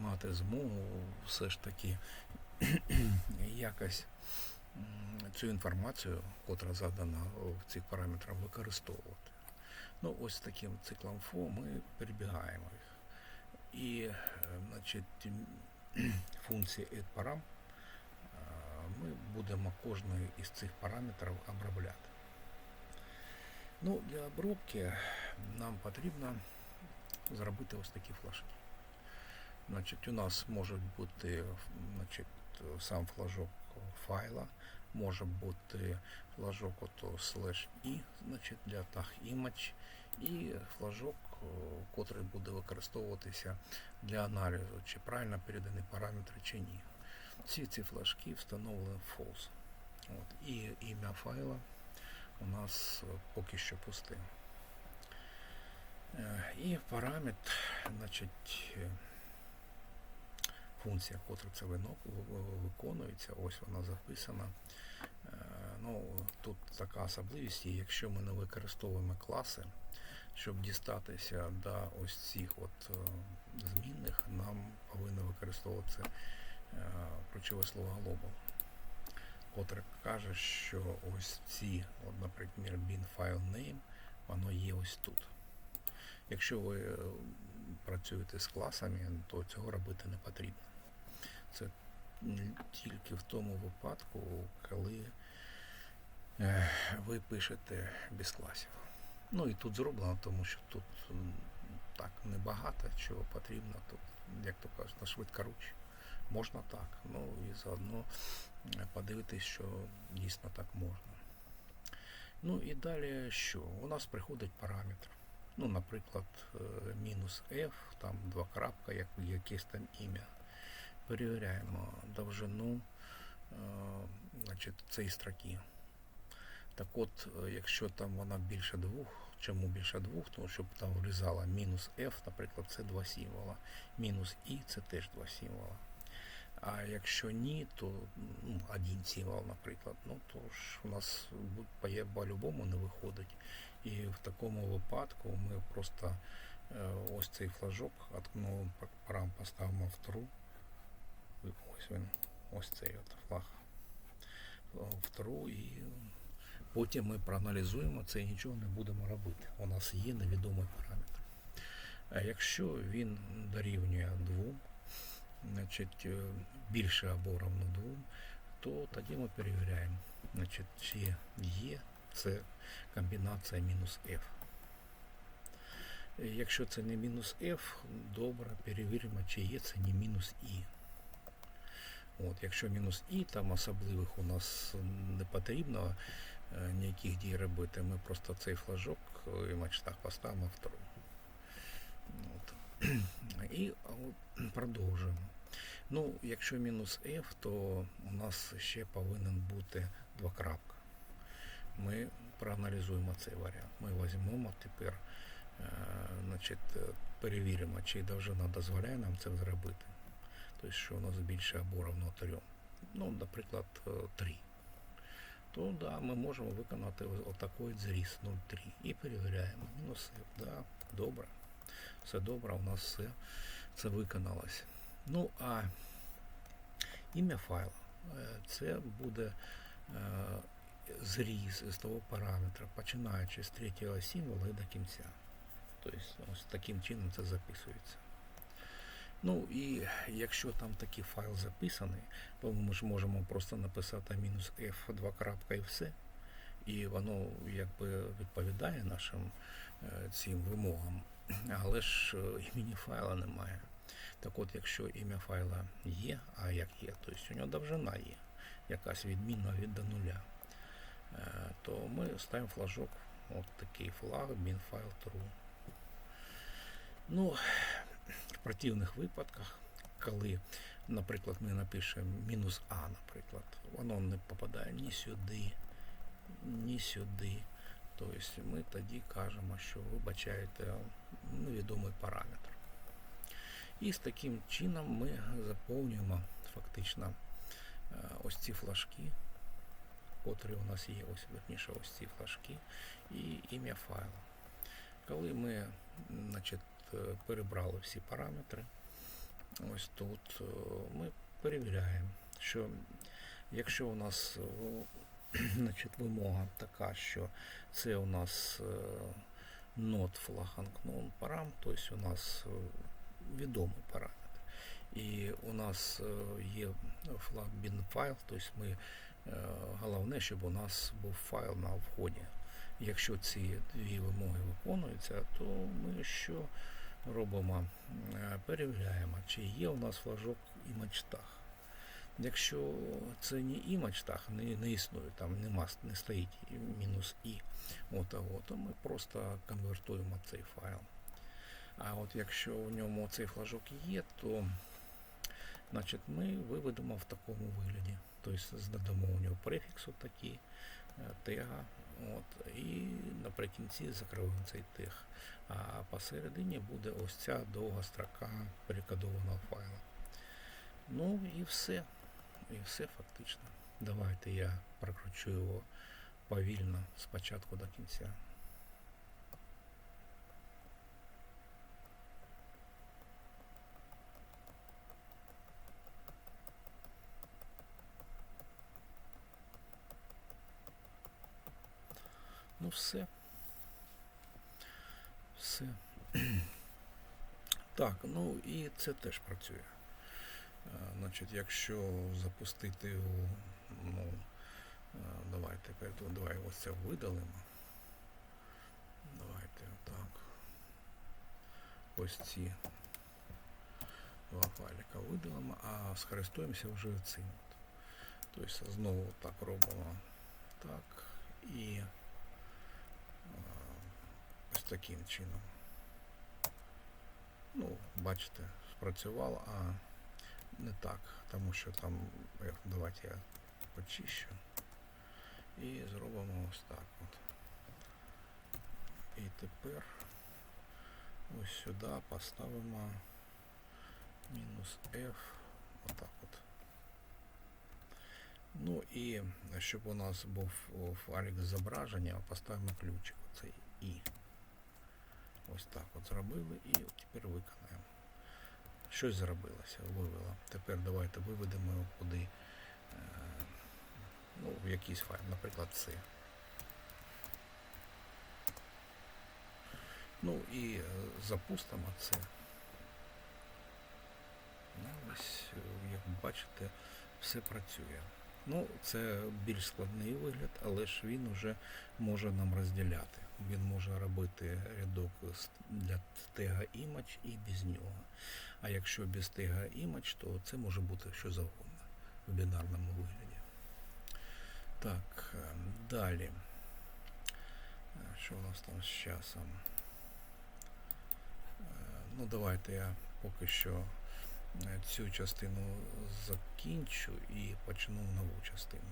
мати змогу все ж таки якось цю інформацію, котра задана в цих параметрах, використовувати. Ну, ось таким циклом ФО ми перебігаємо їх. І е, значить, функції addParam е, ми будемо кожний із цих параметрів обробляти. Ну, для обробки нам потрібно зробити ось такі флажки. Значить, у нас може бути значить, сам флажок файла, може бути флажок ото slash i, значить, для tag image, і флажок, котрий буде використовуватися для аналізу, чи правильно передані параметри, чи ні. Всі ці флажки встановлені в false. От. І ім'я файла у нас е, поки що пусте. Е, І параметр, значить, е, функція, котра це виконується, ось вона записана. Е, Ну, тут така особливість, є, якщо ми не використовуємо класи, щоб дістатися до ось цих от е, змінних, нам повинно використовуватися е, ключове слово global, котре каже, що ось ці, от, наприклад, bin file name, воно є ось тут. Якщо ви працюєте з класами, то цього робити не потрібно. Це тільки в тому випадку, коли е, ви пишете без класів. Ну і тут зроблено, тому що тут так небагато чого потрібно. Тут, як то кажуть, на швидкоруч. Можна так. Ну і заодно е, подивитись, що дійсно так можна. Ну і далі що? У нас приходить параметр. Ну, наприклад, е, мінус F, там два крапка, як якесь там ім'я. Перевіряємо довжину е, цієї строки. Так от, е, якщо там вона більше двох, чому більше двох, то щоб там влізала мінус F, наприклад, це два символа. Мінус І це теж два символа. А якщо ні, то ну, один символ, наприклад, ну то ж у нас по-любому не виходить. І в такому випадку ми просто е, ось цей флажок новим парам поставимо в true. Ось він, ось цей от флаг е, і потім ми проаналізуємо це і нічого не будемо робити. У нас є невідомий параметр. А якщо він дорівнює 2, значить е, більше або равно 2, то тоді ми перевіряємо, значить, чи є це комбінація мінус F. Е, Якщо це не мінус F, добре, перевіримо, чи є це не мінус І. От, якщо мінус І, там особливих у нас не потрібно е, ніяких дій робити, ми просто цей флажок е, значить, так поставимо в true. От. І от, продовжуємо. Ну, якщо мінус F, то у нас ще повинен бути два крапка. Ми проаналізуємо цей варіант. Ми візьмемо тепер, е, значить, перевіримо, чи довжина дозволяє нам це зробити. Тобто, що нас більше або равно 3. Ну, наприклад, 3. То да, ми можемо виконати отакий зріз 0,3 і перевіряємо. Мінус F, да, добре. Все добре, у нас все це виконалося. Ну, а ім'я файла е, це буде е, зріз з того параметра, починаючи з третього символа і до кінця. Тобто ось таким чином це записується. Ну і якщо там такий файл записаний, то ми ж можемо просто написати мінус F 2 крапка і все. І воно якби відповідає нашим е, цим вимогам. Але ж е, імені файла немає. Так от, якщо ім'я файла є, а як є, то у нього довжина є, якась відмінна від до нуля, е, то ми ставимо флажок, от такий флаг, file true. Ну, противних випадках, коли, наприклад, ми напишемо мінус А, наприклад, воно не попадає ні сюди, ні сюди. Тобто ми тоді кажемо, що вибачаєте невідомий параметр. І з таким чином ми заповнюємо фактично е, ось ці флажки, котрі у нас є, ось верніше, ось ці флажки, і ім'я файла. Коли ми значить, перебрали всі параметри, ось тут е, ми перевіряємо, що якщо у нас е, значить, вимога така, що це у нас е, not unknown парам, тобто у нас е, відомий параметр. І у нас е, є флаг bin файл, тобто ми е, головне, щоб у нас був файл на вході. Якщо ці дві вимоги виконуються, то ми що робимо? Е, Перевіряємо, чи є у нас флажок image tag. Якщо це не image tag, не, не існує, там нема, не стоїть мінус і, отого, то ми просто конвертуємо цей файл. А от якщо в ньому цей флажок є, то значить, ми виведемо в такому вигляді. Тобто задамо у нього префікс такий, тега, от, і наприкінці закриваємо цей тег. А посередині буде ось ця довга строка перекодованого файла. Ну і все. І все фактично. Давайте я прокручу його повільно спочатку до кінця. Все. Все. Так, ну і це теж працює. Е, Значить, якщо запустити його, ну, е, давайте, перед- давай ось це видалимо. Давайте отак. Ось ці два файлика видалимо, а скористуємося вже цим. Тобто знову так робимо так і ось таким чином. Ну, бачите, спрацювало, а не так, тому що там, давайте я почищу і зробимо ось так от. І тепер ось сюди поставимо мінус F, отак от. Ну і щоб у нас був файлик зображення, поставимо ключик оцей І. Ось так от зробили і тепер виконаємо. Щось зробилося, вивело. Тепер давайте виведемо його куди. е, Ну, в якийсь файл, наприклад, це. Ну і е, запустимо це. Ну, ось, е, як бачите, все працює. Ну, це більш складний вигляд, але ж він уже може нам розділяти. Він може робити рядок для тега image і без нього. А якщо без тега image, то це може бути що завгодно в бінарному вигляді. Так, е, далі. Е, Що у нас там з часом? Е, Ну, давайте я поки що цю частину закінчу і почну нову частину.